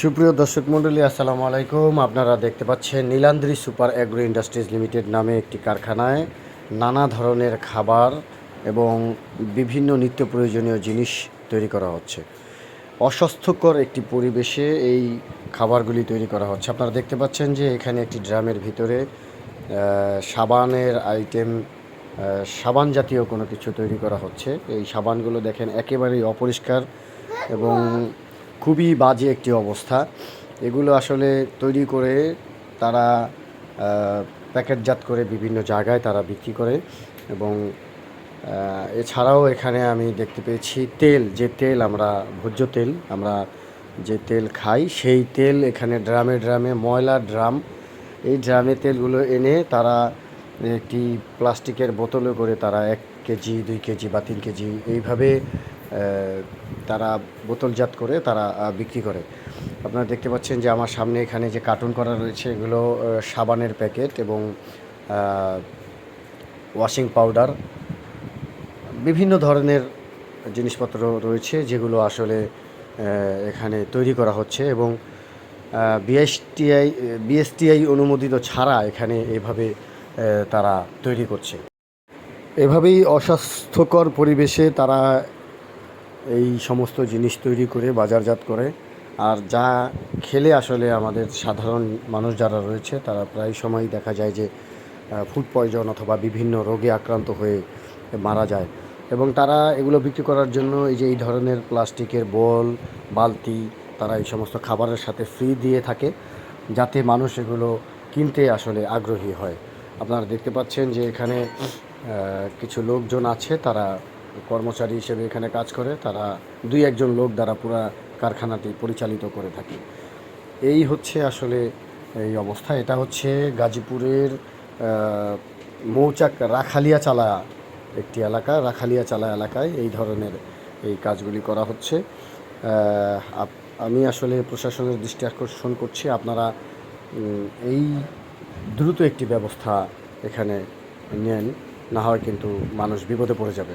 সুপ্রিয় দর্শক মণ্ডলী, আসসালামু আলাইকুম। আপনারা দেখতে পাচ্ছেন Nilandri super agro industries limited নামে একটি কারখানায় নানা ধরনের খাবার এবং বিভিন্ন নিত্য প্রয়োজনীয় জিনিস তৈরি করা হচ্ছে। অস্বাস্থ্যকর একটি পরিবেশে এই খাবারগুলি তৈরি করা হচ্ছে। আপনারা দেখতে পাচ্ছেন যে এখানে একটি ড্রামের ভিতরে সাবানের আইটেম সাবান জাতীয় কোনো কিছু তৈরি করা হচ্ছে। এই সাবানগুলো দেখেন একেবারেই অপরিষ্কার এবং খুবই বাজে একটি অবস্থা। এগুলো আসলে তৈরি করে তারা প্যাকেটজাত করে বিভিন্ন জায়গায় তারা বিক্রি করে এবং এছাড়াও এখানে আমি দেখতে পেয়েছি তেল, যে তেল আমরা, ভোজ্য তেল আমরা যে তেল খাই, সেই তেল এখানে ড্রামে ড্রামে ময়লা ড্রাম, এই ড্রামে তেলগুলো এনে তারা একটি প্লাস্টিকের বোতলে করে তারা এক কেজি, দুই কেজি বা তিন কেজি এইভাবে তারা বোতলজাত করে, তারা বিক্রি করে। আপনারা দেখতে পাচ্ছেন যে আমার সামনে এখানে যে কার্টুন করা রয়েছে, এগুলো সাবানের প্যাকেট এবং ওয়াশিং পাউডার। বিভিন্ন ধরনের জিনিসপত্র রয়েছে যেগুলো আসলে এখানে তৈরি করা হচ্ছে এবং বিএসটিআই বিএসটিআই অনুমোদিত ছাড়া এখানে এভাবে তারা তৈরি করছে। এভাবেই অস্বাস্থ্যকর পরিবেশে তারা এই সমস্ত জিনিস তৈরি করে, বাজারজাত করে। আর যা খেলে আসলে আমাদের সাধারণ মানুষ যারা রয়েছে, তারা প্রায় সময় দেখা যায় যে ফুড পয়জন অথবা বিভিন্ন রোগে আক্রান্ত হয়ে মারা যায়। এবং তারা এগুলো বিক্রি করার জন্য এই যে, এই ধরনের প্লাস্টিকের বল, বালতি, তারা এই সমস্ত খাবারের সাথে ফ্রি দিয়ে থাকে, যাতে মানুষ এগুলো কিনতে আসলে আগ্রহী হয়। আপনারা দেখতে পাচ্ছেন যে, এখানে কিছু লোকজন আছে, তারা কর্মচারী হিসেবে এখানে কাজ করে, তারা দুই একজন লোক দ্বারা পুরা কারখানাটি পরিচালিত করে থাকে। এই হচ্ছে আসলে এই অবস্থা। এটা হচ্ছে গাজীপুরের মৌচাক রাখালিয়া চালা একটি এলাকা, রাখালিয়া চালা এলাকায় এই ধরনের এই কাজগুলি করা হচ্ছে। আমি আসলে প্রশাসনের দৃষ্টি আকর্ষণ করছি। আপনারা এই দ্রুত একটি ব্যবস্থা এখানে নেন, না হয় কিন্তু মানুষ বিপদে পড়ে যাবে।